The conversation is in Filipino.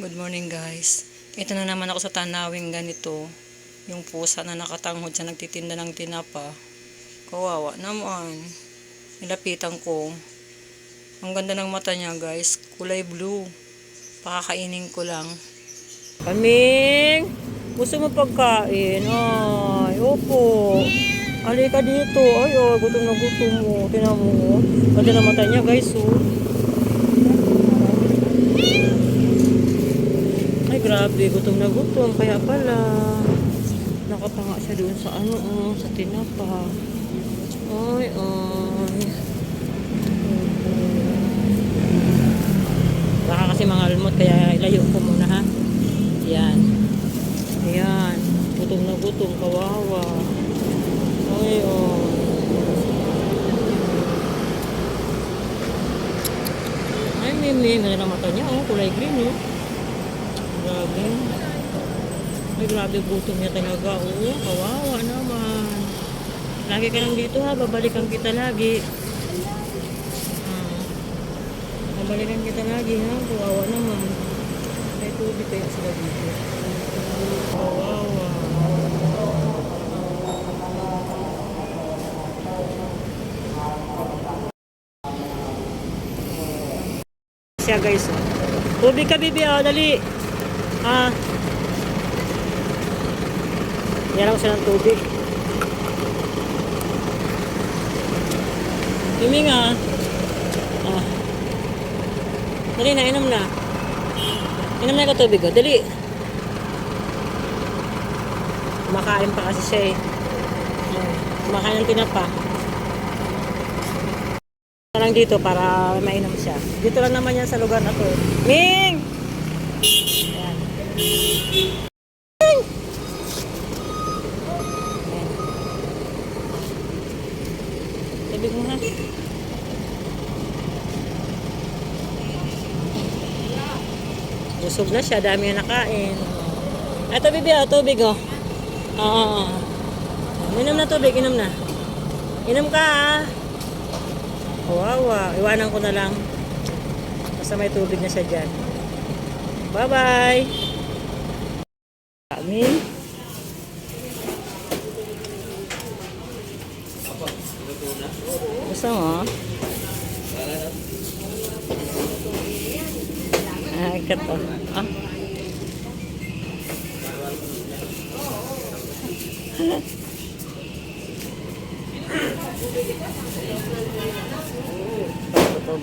Good morning guys. Ito na naman ako sa tanawing ganito. Yung pusa na nakatanghod sa nagtitinda ng tinapa. Kawawa naman. Nilapitan ko. Ang ganda ng mata niya guys. Kulay blue. Pakakainin ko lang. Kaming! Gusto mo pagkain? Ay, opo. Halika dito. Ay, oh, gutom na gutom mo. Tinan mo. oh. Ganda ng mata niya guys, oh. Ay, grabe. Gutom na gutom. Kaya pala. Nakapanga siya doon sa ano, oh, sa tinapa. Ay, ay. Baka kasi mga almot, kaya ilayo ko muna ha. Yan. Ayan. Gutom na gutom. Kawawa. Ay, oh. Ay, Mimi. Ganda ng mata niya, oh. Kulay green, oh. Grabe. Ay, grabe gutom niya talaga. Oo, kawawa naman. Lagi ka lang dito ha, babalikan kita lagi. Ah. Babalikan kita lagi ha, kawawa naman. May tubig kaya sila dito. Kawawa. Siya guys. Tubig ka bibi, oh, dali. Ah. Yan ako siya ng tubig. Mimi nga. Ah. Dali na, inom na. Inom na ka tubig, oh. Dali. Kumakain pa kasi siya eh. Kumakain ng tinapa. Na lang dito para mainom siya. Dito lang naman yan sa lugar na to. eh. Ming! Ayan. Tubig mo ha. Busog na siya, dami na nakain. Ito bibi, oh, tubig oh. Oo. Inom na tubig, inom na. Inom ka ah. Kawawa. Iwanan ko na lang. Basta may tubig na siya dyan. Bye-bye. Kami. Gusto mo? Ah, ito. Ah. Ito,